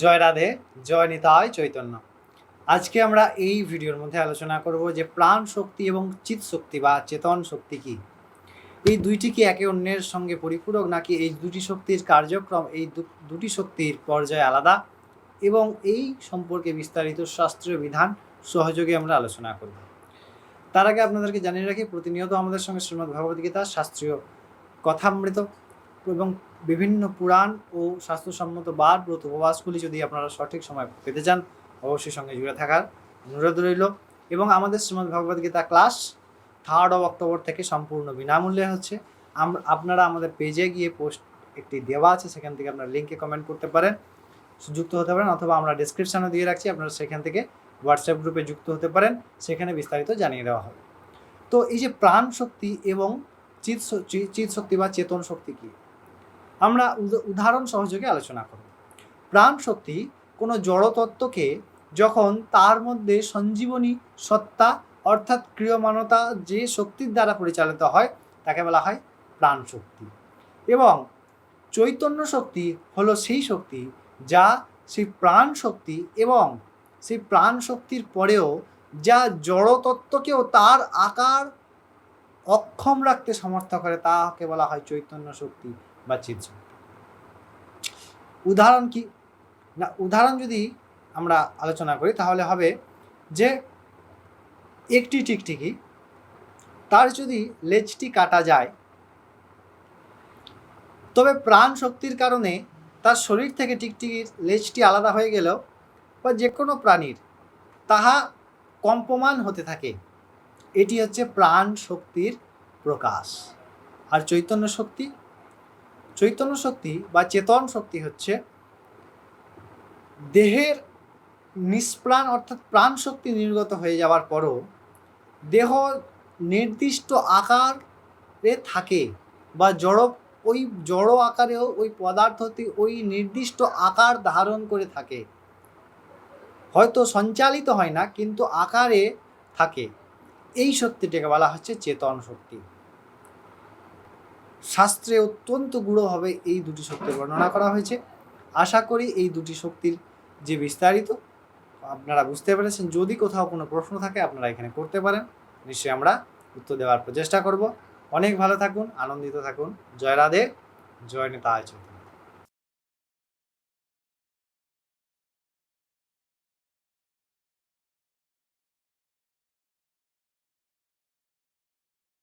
জয় রাধে, জয় নিতায় চৈতন্য। আজকে আমরা এই ভিডিওর মধ্যে আলোচনা করব যে প্রাণ শক্তি এবং চিৎ শক্তি বা চেতন শক্তি কি। এই দুইটি কি একে অন্যের সঙ্গে পরিপূরক নাকি এই দুটি শক্তির কার্যক্রম, এই দুটি শক্তির পর্যায়ে আলাদা? এবং এই সম্পর্কে বিস্তারিত শাস্ত্রীয় বিধান সহযোগে আমরা আলোচনা করব। তার আগে আপনাদেরকে জানিয়ে রাখি, প্রতিনিয়ত আমাদের সঙ্গে শ্রীমদ্ ভগবদ্গীতা শাস্ত্রীয় কথামৃত এবং বিভিন্ন পুরাণ ও স্বাস্থ্যসম্মত বার ব্রত উপবাসগুলি যদি আপনারা সঠিক সময় পেতে চান, অবশ্যই সঙ্গে জুড়ে থাকার অনুরোধ রইল। এবং আমাদের Shrimad Bhagavad Gita class third of October থেকে সম্পূর্ণ বিনামূল্যে হচ্ছে। আমরা আপনারা আমাদের পেজে গিয়ে পোস্ট একটি দেওয়া আছে, সেখান থেকে আপনারা লিঙ্কে কমেন্ট করতে পারেন, যুক্ত হতে পারেন, অথবা আমরা ডিসক্রিপশানে দিয়ে রাখছি, আপনারা সেখান থেকে হোয়াটসঅ্যাপ গ্রুপে যুক্ত হতে পারেন, সেখানে বিস্তারিত জানিয়ে দেওয়া হবে। তো এই যে প্রাণ শক্তি এবং চিৎ শ- চি- চিৎ শক্তি বা চেতন শক্তি কী? আমরা উদাহরণ সহযোগে আলোচনা করব। প্রাণ শক্তি কোনো জড়তত্ত্বকে যখন তার মধ্যে সঞ্জীবনী সত্তা অর্থাৎ ক্রিয়মানতা যে শক্তির দ্বারা পরিচালিত হয়, তাকে বলা হয় প্রাণ শক্তি। এবং চৈতন্য শক্তি হলো সেই শক্তি যা সেই প্রাণ শক্তি এবং সেই প্রাণ শক্তির পরেও যা জড়তত্ত্বকেও তার আকার অক্ষম রাখতে সমর্থ করে, তাকে বলা হয় চৈতন্য শক্তি। বা শক্তি উদাহরণ কি? না, উদাহরণ যদি আমরা আলোচনা করি, তাহলে হবে যে একটি টিকটিকি, তার যদি লেজটি কাটা যায়, তবে প্রাণ শক্তির কারণে তার শরীর থেকে টিকটিকির লেজটি আলাদা হয়ে গেলেও বা যে কোনো প্রাণীর, তাহা কম্পমান হতে থাকে। এটি হচ্ছে প্রাণ শক্তির প্রকাশ। আর চৈতন্য শক্তি? চৈতন্য শক্তি বা চেতন শক্তি হচ্ছে দেহের নিষ্প্রাণ অর্থাৎ প্রাণ শক্তি নির্গত হয়ে যাওয়ার পরও দেহ নির্দিষ্ট আকারে থাকে বা জড় ওই জড় আকারেও ওই পদার্থটি ওই নির্দিষ্ট আকার ধারণ করে থাকে। হয়তো সঞ্চালিত হয় না, কিন্তু আকারে থাকে। এই শক্তিটাকে বলা হচ্ছে চেতন শক্তি। শাস্ত্রে অত্যন্ত গূঢ়ভাবে এই দুটি শক্তির বর্ণনা করা হয়েছে। আশা করি এই দুটি শক্তির যে বিস্তারিত, আপনারা বুঝতে পেরেছেন। যদি কোথাও কোনো প্রশ্ন থাকে, আপনারা এখানে করতে পারেন। নিশ্চয়ই আমরা উত্তর দেওয়ার প্রচেষ্টা করব। অনেক ভালো থাকুন, আনন্দিত থাকুন। জয় রাধে, জয় নেতা আয়োজন